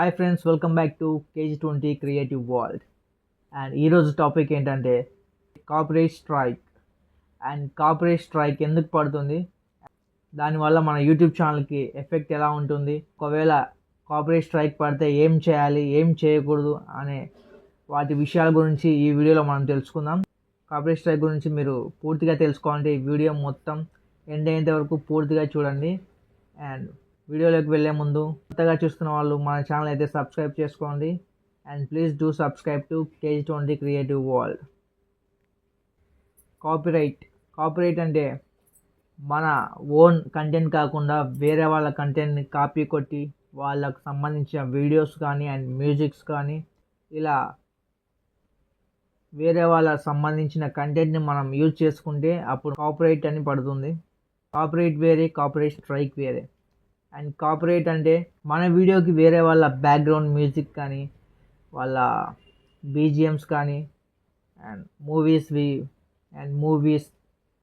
Hi friends welcome back to KG twenty creative world and ఈరోజు topic ఏంటంటే copyright strike and copyright strike ఎందుకు పడుతుంది? దానివల్ల మన యూట్యూబ్ ఛానల్కి ఎఫెక్ట్ ఎలా ఉంటుంది? ఒకవేళ కాపరేట్ స్ట్రైక్ పడితే ఏం చేయాలి? ఏం చేయకూడదు? అనే వాటి విషయాల గురించి ఈ వీడియోలో మనం తెలుసుకుందాం. కాపరేట్ స్ట్రైక్ గురించి మీరు పూర్తిగా తెలుసుకోవాలంటే ఈ వీడియో మొత్తం ఎండ్ అయ్యేంత వరకు పూర్తిగా చూడండి. అండ్ వీడియోలోకి వెళ్ళే ముందు కొత్తగా చూస్తున్న వాళ్ళు మన ఛానల్ అయితే సబ్స్క్రైబ్ చేసుకోండి. And please do subscribe to KG twenty creative world copyright copyright అంటే మన ఓన్ కంటెంట్ కాకుండా వేరే వాళ్ళ కంటెంట్ని కాపీ కొట్టి వాళ్ళకు సంబంధించిన వీడియోస్ కానీ అండ్ మ్యూజిక్స్ కానీ ఇలా వేరే వాళ్ళ సంబంధించిన కంటెంట్ని మనం యూజ్ చేసుకుంటే అప్పుడు కాపరేట్ అని పడుతుంది. కాపరేట్ వేరే కాపరేట్ స్ట్రైక్ వేరే. అండ్ కాపరేట్ అంటే మన వీడియోకి వేరే వాళ్ళ బ్యాక్గ్రౌండ్ మ్యూజిక్ కానీ వాళ్ళ బీజిఎమ్స్ కానీ అండ్ మూవీస్వి అండ్ మూవీస్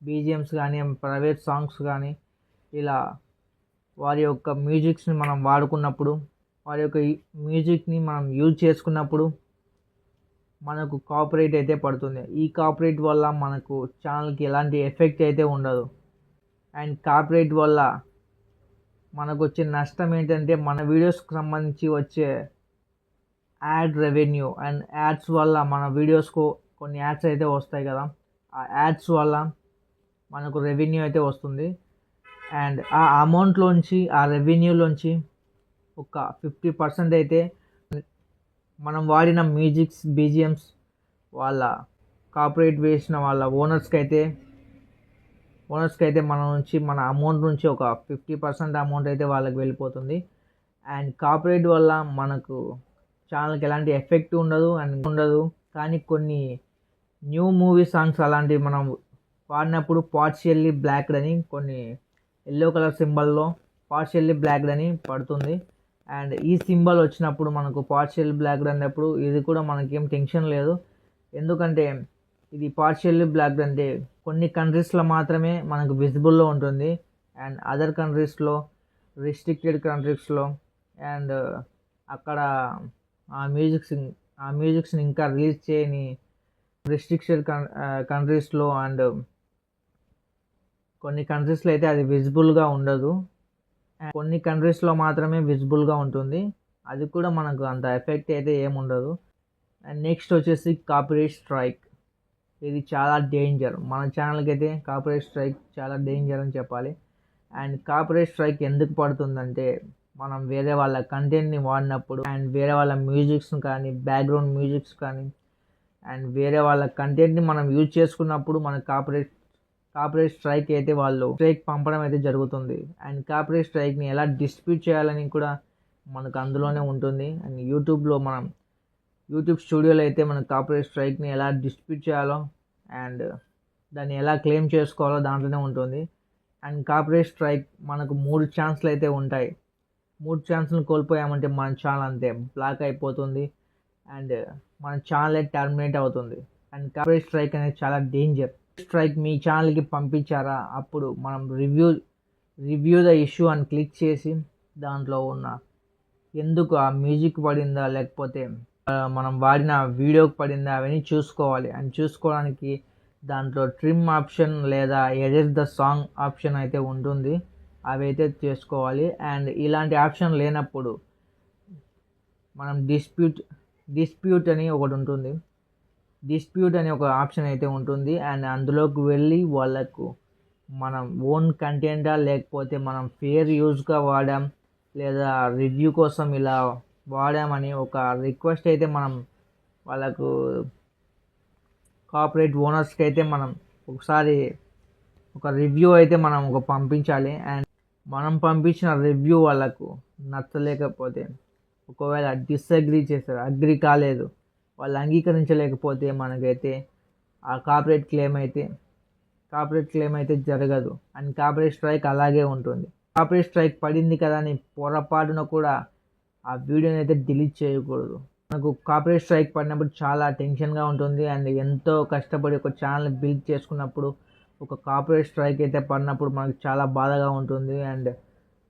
బీజిఎమ్స్ కానీ ప్రైవేట్ సాంగ్స్ కానీ ఇలా వారి యొక్క మ్యూజిక్స్ని మనం వాడుకున్నప్పుడు వారి యొక్క మ్యూజిక్ని మనం యూజ్ చేసుకున్నప్పుడు మనకు కాపరేట్ అయితే పడుతుంది. ఈ కాపరేట్ వల్ల మనకు ఛానల్కి ఎలాంటి ఎఫెక్ట్ అయితే ఉండదు. అండ్ కాపరేట్ వల్ల మనకు వచ్చే నష్టం ఏంటంటే మన వీడియోస్కి సంబంధించి వచ్చే యాడ్ రెవెన్యూ అండ్ యాడ్స్ వల్ల మన వీడియోస్కు కొన్ని యాడ్స్ అయితే వస్తాయి కదా. ఆ యాడ్స్ వల్ల మనకు రెవెన్యూ అయితే వస్తుంది. అండ్ ఆ అమౌంట్లోంచి ఆ రెవెన్యూలోంచి ఒక ఫిఫ్టీ పర్సెంట్ అయితే మనం వాడిన మ్యూజిక్స్ బీజిఎమ్స్ వాళ్ళ కాపరేట్ వేసిన వాళ్ళ ఓనర్స్కి అయితే ఓనర్స్కి అయితే మన నుంచి మన అమౌంట్ నుంచి ఒక ఫిఫ్టీ పర్సెంట్ అమౌంట్ అయితే వాళ్ళకి వెళ్ళిపోతుంది. అండ్ కాపరేట్ వల్ల మనకు ఛానల్కి ఎలాంటి ఎఫెక్ట్ ఉండదు అండ్ ఉండదు. కానీ కొన్ని న్యూ మూవీ సాంగ్స్ అలాంటివి మనం వాడినప్పుడు పార్షియల్లీ బ్లాక్డ్ అని కొన్ని ఎల్లో కలర్ సింబల్లో పార్షియల్లీ బ్లాక్డ్ అని పడుతుంది. అండ్ ఈ సింబల్ వచ్చినప్పుడు మనకు పార్షియల్ బ్లాక్డ్ అన్నప్పుడు ఇది కూడా మనకేం టెన్షన్ లేదు. ఎందుకంటే ఇది పార్షియల్లీ బ్లాక్డ్ అంటే కొన్ని కంట్రీస్లో మాత్రమే మనకు విజిబుల్లో ఉంటుంది. అండ్ అదర్ కంట్రీస్లో రిస్ట్రిక్టెడ్ కంట్రీస్లో అండ్ అక్కడ ఆ మ్యూజిక్స్ ఆ మ్యూజిక్స్ని ఇంకా రిలీజ్ చేయని రిస్ట్రిక్టెడ్ కంట్రీస్లో అండ్ కొన్ని కంట్రీస్లో అయితే అది విజిబుల్గా ఉండదు. కొన్ని కంట్రీస్లో మాత్రమే విజిబుల్గా ఉంటుంది. అది కూడా మనకు అంత ఎఫెక్ట్ అయితే ఏముండదు. అండ్ నెక్స్ట్ వచ్చేసి కాపీరేట్ స్ట్రైక్ ఇది చాలా డేంజర్ మన ఛానల్కి అయితే కాపరేట్ స్ట్రైక్ చాలా డేంజర్ అని చెప్పాలి. అండ్ కాపరేట్ స్ట్రైక్ ఎందుకు పడుతుందంటే మనం వేరే వాళ్ళ కంటెంట్ని వాడినప్పుడు అండ్ వేరే వాళ్ళ మ్యూజిక్స్ కానీ బ్యాక్గ్రౌండ్ మ్యూజిక్స్ కానీ అండ్ వేరే వాళ్ళ కంటెంట్ని మనం యూజ్ చేసుకున్నప్పుడు మన కాపరేట్ కాపరేట్ స్ట్రైక్ అయితే వాళ్ళు స్ట్రైక్ పంపడం అయితే జరుగుతుంది. అండ్ కాపరేట్ స్ట్రైక్ని ఎలా డిస్ప్యూట్ చేయాలని కూడా మనకు అందులోనే ఉంటుంది. అండ్ యూట్యూబ్లో మనం యూట్యూబ్ స్టూడియోలో అయితే మన కాపరేట్ స్ట్రైక్ని ఎలా డిస్ప్యూట్ చేయాలో అండ్ దాన్ని ఎలా క్లెయిమ్ చేసుకోవాలో దాంట్లోనే ఉంటుంది. అండ్ కాపరేట్ స్ట్రైక్ మనకు మూడు ఛాన్స్లు అయితే ఉంటాయి. మూడు ఛాన్స్లు కోల్పోయామంటే మన ఛానల్ అంతే బ్లాక్ అయిపోతుంది. అండ్ మన ఛానల్ టర్మినేట్ అవుతుంది. అండ్ కాపరేట్ స్ట్రైక్ అనేది చాలా డేంజర్. స్ట్రైక్ మీ ఛానల్కి పంపించారా? అప్పుడు మనం రివ్యూ రివ్యూ ద ఇష్యూ అని క్లిక్ చేసి దాంట్లో ఉన్న ఎందుకు ఆ మ్యూజిక్ పడిందా లేకపోతే మనం వాడిన వీడియోకి పడిందా అవన్నీ చూసుకోవాలి. అండ్ చూసుకోవడానికి దాంట్లో ట్రిమ్ ఆప్షన్ లేదా ఎడిట్ ద సాంగ్ ఆప్షన్ అయితే ఉంటుంది. అవి అయితే చేసుకోవాలి. అండ్ ఇలాంటి ఆప్షన్ లేనప్పుడు మనం డిస్ప్యూట్ డిస్ప్యూట్ అని ఒకటి ఉంటుంది. డిస్ప్యూట్ అనే ఒక ఆప్షన్ అయితే ఉంటుంది. అండ్ అందులోకి వెళ్ళి వాళ్ళకు మనం ఓన్ కంటెంటా లేకపోతే మనం ఫేర్ యూజ్గా వాడాం లేదా రివ్యూ కోసం ఇలా వాడామని ఒక రిక్వెస్ట్ అయితే మనం వాళ్ళకు కాపరేట్ ఓనర్స్కి అయితే మనం ఒకసారి ఒక రివ్యూ అయితే మనం ఒక పంపించాలి. అండ్ మనం పంపించిన రివ్యూ వాళ్ళకు నచ్చలేకపోతే ఒకవేళ డిస్అగ్రీ చేస్తారు అగ్రి కాలేదు వాళ్ళు అంగీకరించలేకపోతే మనకైతే ఆ కాపరేట్ క్లెయిమ్ అయితే కాపరేట్ క్లెయిమ్ అయితే జరగదు. అండ్ కాపరేట్ స్ట్రైక్ అలాగే ఉంటుంది. కాపరేట్ స్ట్రైక్ పడింది కదా అని పొరపాటున కూడా ఆ వీడియోని అయితే డిలీట్ చేయకూడదు. మనకు కాపరేట్ స్ట్రైక్ పడినప్పుడు చాలా టెన్షన్గా ఉంటుంది. అండ్ ఎంతో కష్టపడి ఒక ఛానల్ బిల్డ్ చేసుకున్నప్పుడు ఒక కాపరేట్ స్ట్రైక్ అయితే పడినప్పుడు మనకు చాలా బాధగా ఉంటుంది. అండ్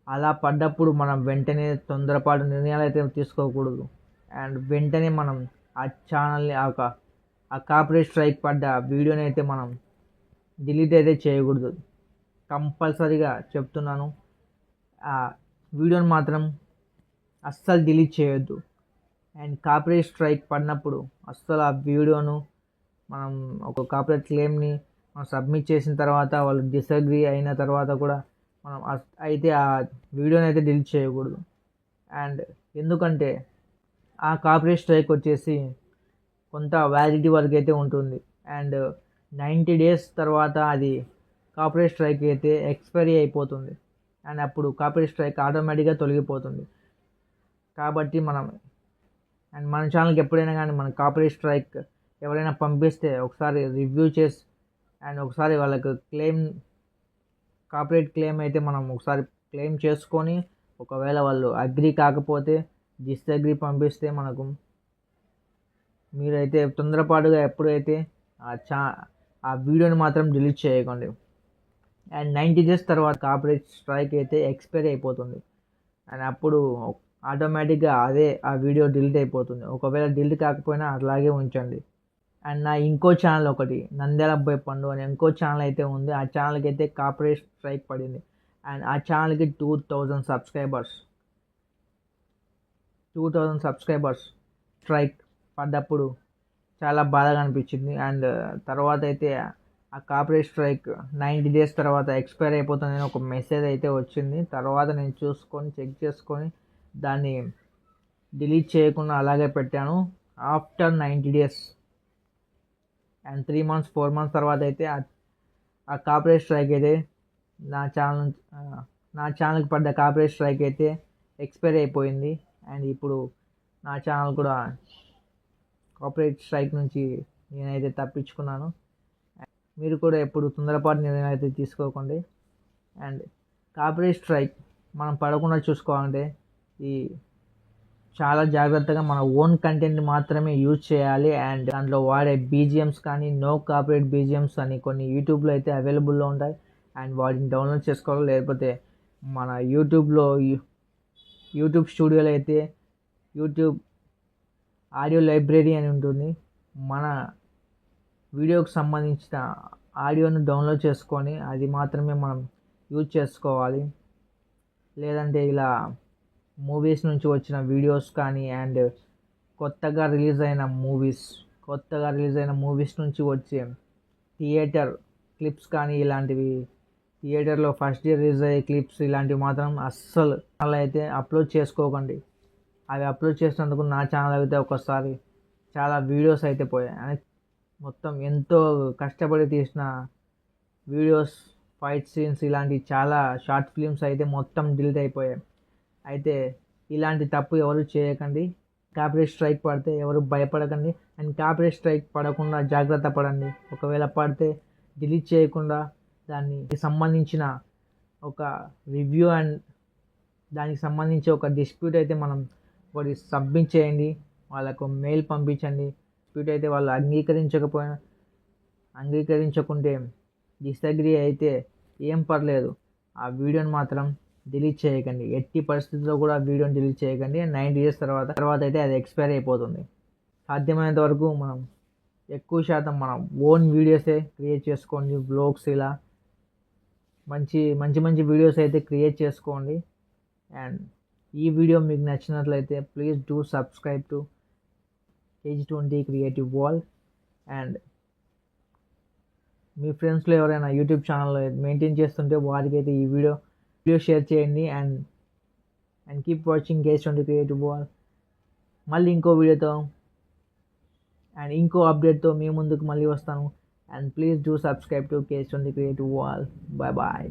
అలా పడ్డప్పుడు మనం వెంటనే తొందరపాటు నిర్ణయాలు అయితే తీసుకోకూడదు. అండ్ వెంటనే మనం ఆ ఛానల్ని ఆ ఒక ఆ కాపరేట్ స్ట్రైక్ పడ్డ వీడియోని అయితే మనం డిలీట్ అయితే చేయకూడదు. కంపల్సరీగా చెప్తున్నాను. ఆ వీడియోని మాత్రం అస్సలు డిలీట్ చేయొద్దు. అండ్ కాపరేట్ స్ట్రైక్ పడినప్పుడు అస్సలు ఆ వీడియోను మనం ఒక కాపరేట్ క్లెయిమ్ని మనం సబ్మిట్ చేసిన తర్వాత వాళ్ళు డిసగ్రీ అయిన తర్వాత కూడా మనం అస్- అయితే ఆ వీడియోని అయితే డిలీట్ చేయకూడదు. అండ్ ఎందుకంటే ఆ కాపరేట్ స్ట్రైక్ వచ్చేసి కొంత వ్యాలిడిటీ వరకు అయితే ఉంటుంది. అండ్ నైంటీ డేస్ తర్వాత అది కాపరేట్ స్ట్రైక్ అయితే ఎక్స్పైరీ అయిపోతుంది. అండ్ అప్పుడు కాపరేట్ స్ట్రైక్ ఆటోమేటిక్గా తొలగిపోతుంది. కాబట్టి మనం అండ్ మన ఛానల్కి ఎప్పుడైనా కానీ మన కాపరేట్ స్ట్రైక్ ఎవరైనా పంపిస్తే ఒకసారి రివ్యూ చేసి అండ్ ఒకసారి వాళ్ళకు క్లెయిమ్ కాపరేట్ క్లెయిమ్ అయితే మనం ఒకసారి క్లెయిమ్ చేసుకొని ఒకవేళ వాళ్ళు అగ్రి కాకపోతే డిస్అగ్రి పంపిస్తే మనకు మీరైతే తొందరపాటుగా ఎప్పుడైతే ఆ చా ఆ వీడియోని మాత్రం డిలీట్ చేయకండి. అండ్ నైంటీ డేస్ తర్వాత కాపరేట్ స్ట్రైక్ అయితే ఎక్స్పైర్ అయిపోతుంది. అండ్ అప్పుడు ఆటోమేటిక్గా అదే ఆ వీడియో డిలీట్ అయిపోతుంది. ఒకవేళ డిలీట్ కాకపోయినా అలాగే ఉంచండి. అండ్ నా ఇంకో ఛానల్ ఒకటి నంద్యాల అబ్బాయి పండు అని ఇంకో ఛానల్ అయితే ఉంది. ఆ ఛానల్కి అయితే కాపరేట్ స్ట్రైక్ పడింది. అండ్ ఆ ఛానల్కి two thousand subscribers. Two thousand subscribers strike పడ్డప్పుడు చాలా బాధగా అనిపించింది. అండ్ తర్వాత అయితే ఆ కాపరేట్ స్ట్రైక్ నైంటీ డేస్ తర్వాత ఎక్స్పైర్ అయిపోతుందని ఒక మెసేజ్ అయితే వచ్చింది. తర్వాత నేను చూసుకొని చెక్ చేసుకొని దాన్ని డిలీట్ చేయకుండా అలాగే పెట్టాను. After ninety days. And three months four months తర్వాత అయితే ఆ- కాపరేట్ స్ట్రైక్ అయితే నా ఛానల్ నా ఛానల్కి పడ్డ కాపరేట్ స్ట్రైక్ అయితే ఎక్స్పైర్ అయిపోయింది. అండ్ ఇప్పుడు నా ఛానల్ కూడా కాపరేట్ స్ట్రైక్ నుంచి నేనైతే తప్పించుకున్నాను. మీరు కూడా ఎప్పుడు తొందరపాటు నిర్ణయం అయితే తీసుకోకండి. అండ్ కాపరేట్ స్ట్రైక్ మనం పడకుండా చూసుకోవాలంటే ఈ చాలా జాగ్రత్తగా మన ఓన్ కంటెంట్ మాత్రమే యూజ్ చేయాలి. అండ్ దాంట్లో వాడే బీజిఎమ్స్ కానీ నో కాపరేట్ బీజిఎమ్స్ అని కొన్ని యూట్యూబ్లో అయితే అవైలబుల్లో ఉంటాయి. అండ్ వాటిని డౌన్లోడ్ చేసుకోవాలి. లేకపోతే మన యూట్యూబ్లో యూట్యూబ్ స్టూడియోలో అయితే యూట్యూబ్ ఆడియో లైబ్రరీ అని ఉంటుంది. మన వీడియోకి సంబంధించిన ఆడియోను డౌన్లోడ్ చేసుకొని అది మాత్రమే మనం యూజ్ చేసుకోవాలి. లేదంటే ఇలా మూవీస్ నుంచి వచ్చిన వీడియోస్ కానీ అండ్ కొత్తగా రిలీజ్ అయిన మూవీస్ కొత్తగా రిలీజ్ అయిన మూవీస్ నుంచి వచ్చే థియేటర్ క్లిప్స్ కానీ ఇలాంటివి. థియేటర్లో ఫస్ట్ ఇయర్ రిలీజ్ అయ్యే క్లిప్స్ ఇలాంటివి మాత్రం అస్సలు అలా అయితే అప్లోడ్ చేసుకోకండి. అవి అప్లోడ్ చేసినందుకు నా ఛానల్ అయితే ఒకసారి చాలా వీడియోస్ అయితే పోయాయి. అని మొత్తం ఎంతో కష్టపడి తీసిన వీడియోస్ ఫైట్ సీన్స్ ఇలాంటి చాలా షార్ట్ ఫిలిమ్స్ అయితే మొత్తం డిలీట్ అయిపోయాయి. అయితే ఇలాంటి తప్పు ఎవరు చేయకండి. కాపీరేట్ స్ట్రైక్ పడితే ఎవరు భయపడకండి. అండ్ కాపీరేట్ స్ట్రైక్ పడకుండా జాగ్రత్త పడండి. ఒకవేళ పడితే డిలీట్ చేయకుండా దానికి సంబంధించిన ఒక రివ్యూ అండ్ దానికి సంబంధించి ఒక డిస్ప్యూట్ అయితే మనం ఒకటి సబ్మిట్ చేయండి. వాళ్ళకు మెయిల్ పంపించండి. డిస్ప్యూట్ అయితే వాళ్ళు అంగీకరించకపోయినా అంగీకరించకుంటే డిసగ్రీ అయితే ఏం పర్లేదు. ఆ వీడియోని మాత్రం డిలీట్ చేయకండి. ఎట్టి పరిస్థితుల్లో కూడా వీడియోని డిలీట్ చేయకండి. నైంటీ డేస్ తర్వాత తర్వాత అయితే అది ఎక్స్పైర్ అయిపోతుంది. సాధ్యమైనంత వరకు మనం ఎక్కువ శాతం మనం ఓన్ వీడియోసే క్రియేట్ చేసుకోండి. బ్లాగ్స్ ఇలా మంచి మంచి మంచి వీడియోస్ అయితే క్రియేట్ చేసుకోండి. అండ్ ఈ వీడియో మీకు నచ్చినట్లయితే please do subscribe to KG twenty creative world. And మీ ఫ్రెండ్స్లో ఎవరైనా యూట్యూబ్ ఛానల్ మెయింటైన్ చేస్తుంటే వారికైతే ఈ వీడియో వీడియో షేర్ చేయండి and and keep watching guys twenty creative world మళ్ళీ ఇంకో వీడియోతో అండ్ ఇంకో అప్డేట్తో మీ ముందుకు మళ్ళీ వస్తాను. And please do subscribe to KG twenty creative world bye bye